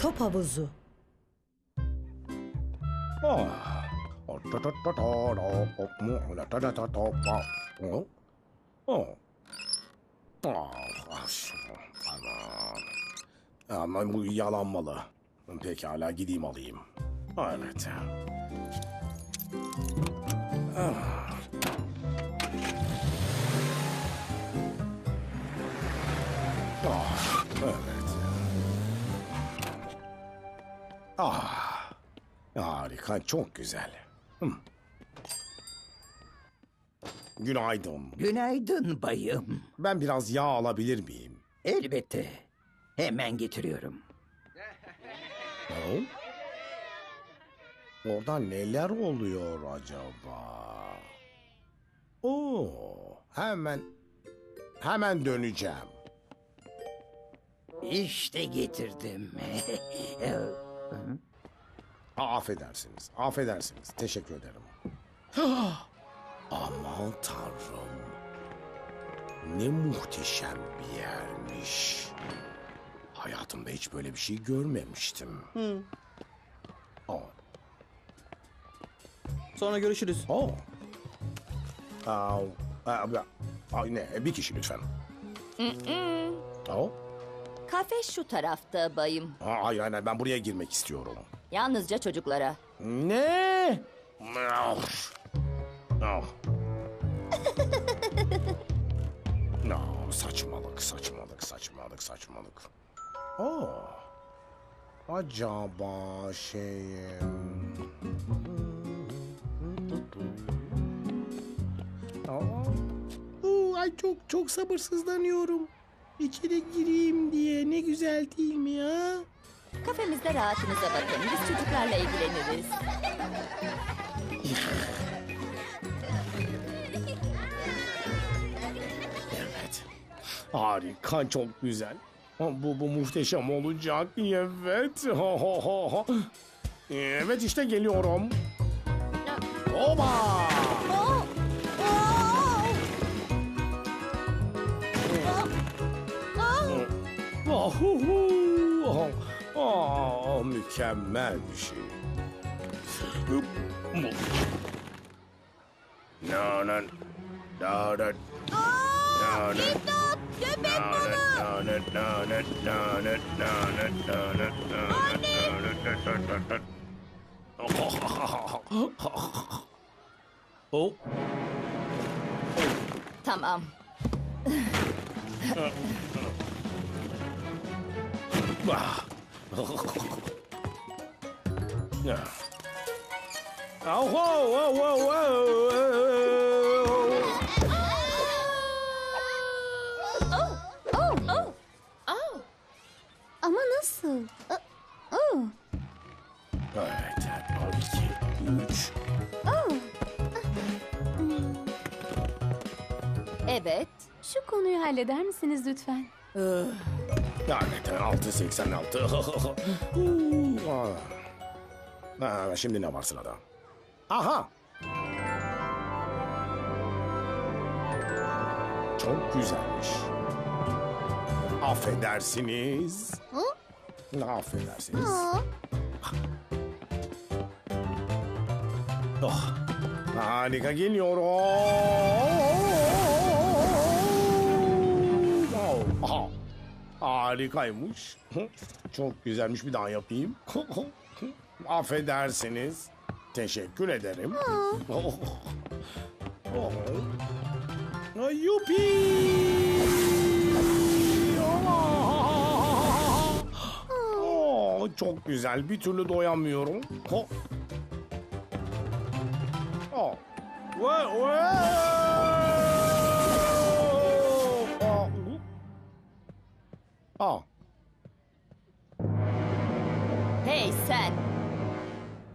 Top havuzu. Ama bu yalanmalı. Pekala gideyim alayım. Evet. Ah. Ah, evet. Ah. Harika, çok güzel. Hmm. Günaydın. Günaydın bayım. Ben biraz yağ alabilir miyim? Elbette. Hemen getiriyorum. Ne? Orada neler oluyor acaba? Oo, hemen hemen döneceğim. İşte getirdim. Aa, affedersiniz, affedersiniz. Teşekkür ederim. Aman tanrım. Ne muhteşem bir yermiş. Hayatımda hiç böyle bir şey görmemiştim. Aa, Sonra görüşürüz. Oh. Aa, aa, aa, ne? Bir kişi lütfen. Oh. Kafe şu tarafta bayım. Hayır, hayır, ben buraya girmek istiyorum. Yalnızca çocuklara. Ne? Oh. Oh. no, saçmalık, saçmalık, saçmalık, saçmalık. Oh. Acaba. Aa. Oo, ay çok çok sabırsızlanıyorum. İçeri gireyim diye ne güzel değil mi ya? Kafemizde rahatınıza bakın. Biz çocuklarla ilgileniriz. Evet. Harika, çok güzel. Bu, bu muhteşem olacak. Evet. Ha, ha, ha, ha. Evet işte geliyorum. Oba! Hu, hu. Ah, ah, mükemmel bir şey. No, no. No, no. No, no. Köpek Oh, Tamam. Ama nasıl? Aa, aa, Evet, iki, üç. Evet. Şu konuyu halleder misiniz lütfen? Lanet, altı seksen altı. Ha, şimdi ne var sırada? Aha! Çok güzelmiş. Affedersiniz. Hı? Affedersiniz. Aa, Oh, harika geliyorum. Oh, Harikaymış. Çok güzelmiş bir daha yapayım. Affedersiniz. Teşekkür ederim. Oh. Oh. Ay, Yupi! Oh, çok güzel. Bir türlü doyamıyorum. Oh. Oh. Whoa, whoa!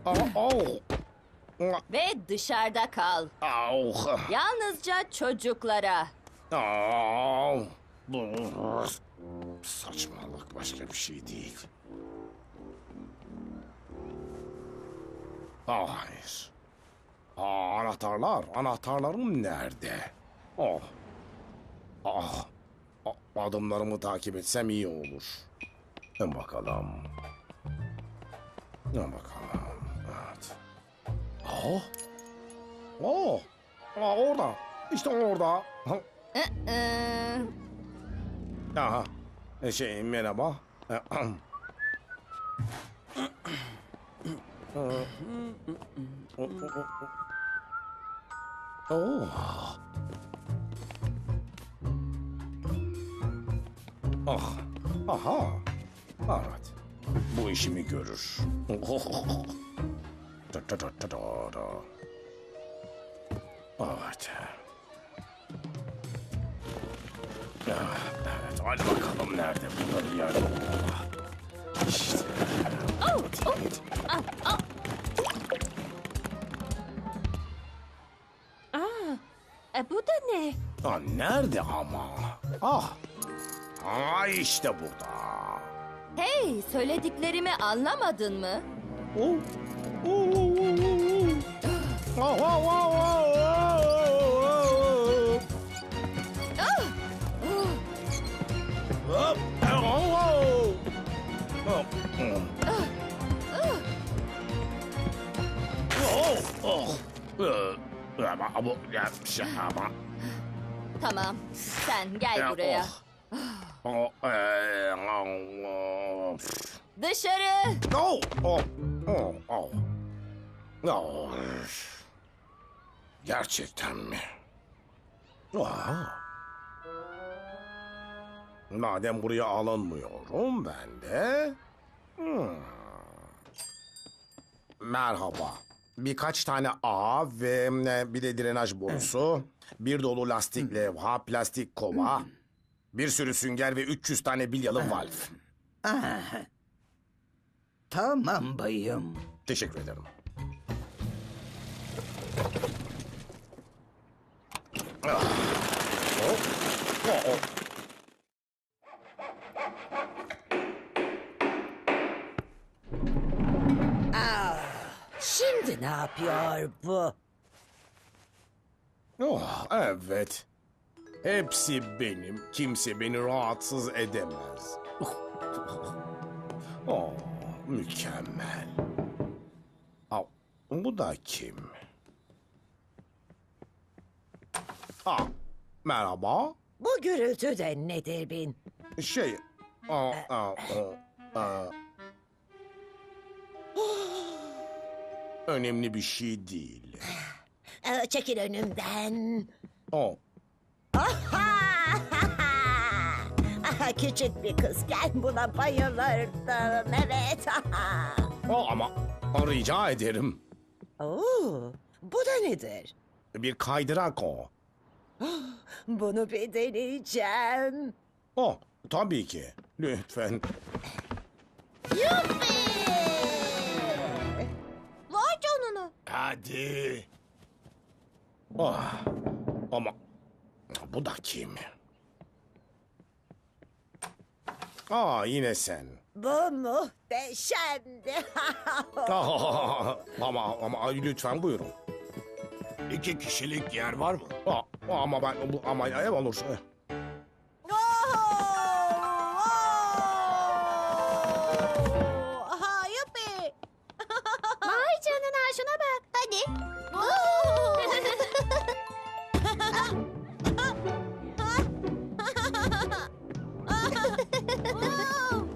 Oh. Oh. Ve dışarıda kal. Oh. Yalnızca çocuklara. Oh. Bu saçmalık başka bir şey değil. Ah, hayır. Aa, anahtarlar. Anahtarlarım nerede? Oh. Ah. Adımlarımı takip etsem iyi olur. Bakalım. Bakalım. Oh. Oh. Aa, orada. İşte orada. Ee, Aha. E, Şey merhaba. E, ahem. O- o- o- o- Oo. Ah. Aha. Evet. Bu işimi görür. Da, da, da, da, da, da. Evet. Ah, Evet, hadi bakalım nerede burada bir yerde olmalı. İşte. e, bu da ne? Ah, nerede ama? Ah. Ah işte burada. Hey, söylediklerimi anlamadın mı? Oh. Oh, oh, oh, oh, Tamam, sen gel Ya, buraya. Oh, oh, ee, oh, Dışarı! oh, oh, oh, oh. Oh. Gerçekten mi? Aa. Madem buraya alınmıyorum ben de... Hmm. Merhaba. Birkaç tane ağ ve e, bir de drenaj borusu, bir dolu lastik levha, plastik kova, bir sürü sünger ve 300 tane bilyalı. Ah. Tamam bayım. Teşekkür ederim. Oh. Şimdi ne yapıyor bu? Oh, evet. Hepsi benim. Kimse beni rahatsız edemez. Oh, mükemmel. Aa, bu da kim? Aa, merhaba. Bu gürültü de nedir bin? Şey, aa, aa, aa, aa. Önemli bir şey değil. Ee, çekil önümden. Oh, Aha, Küçük bir kızken buna bayılırdım. Evet. oh ama rica ederim. Oo, bu da nedir? Bir kaydırak o. Bunu bir deneyeceğim. Oh, tabii ki. Lütfen. Vay canına. Hadi. Oh, ama bu da kim? Aa, yine sen. Bu muhteşemdi. Aa, ama ama lütfen buyurun. İki kişilik yer var mı? Aa, ama ben bu ama ev olur. Aha, yuppi. Vay canına şuna bak. Hadi.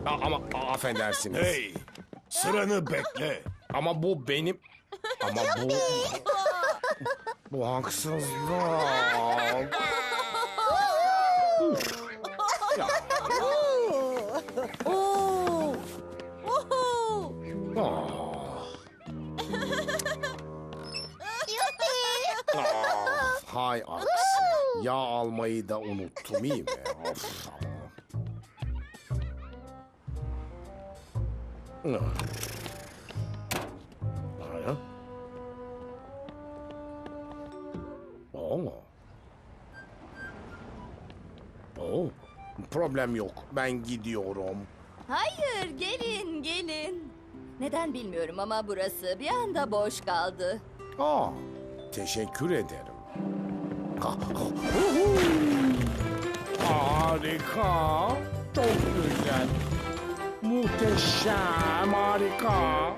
Aa, ama aa, affedersiniz. Hey, sıranı bekle. Ama bu benim. Ama bu... bu haksızlık. Ya. Ah. Ah, hay aksi. Yağ almayı da unuttum iyi mi? Of. Ah. Oo. Oo. Problem yok. Ben gidiyorum. Hayır, gelin, gelin. Neden bilmiyorum ama burası bir anda boş kaldı. Aa, teşekkür ederim. Ha, ha, uhu. Harika. Çok güzel. Muhteşem, harika.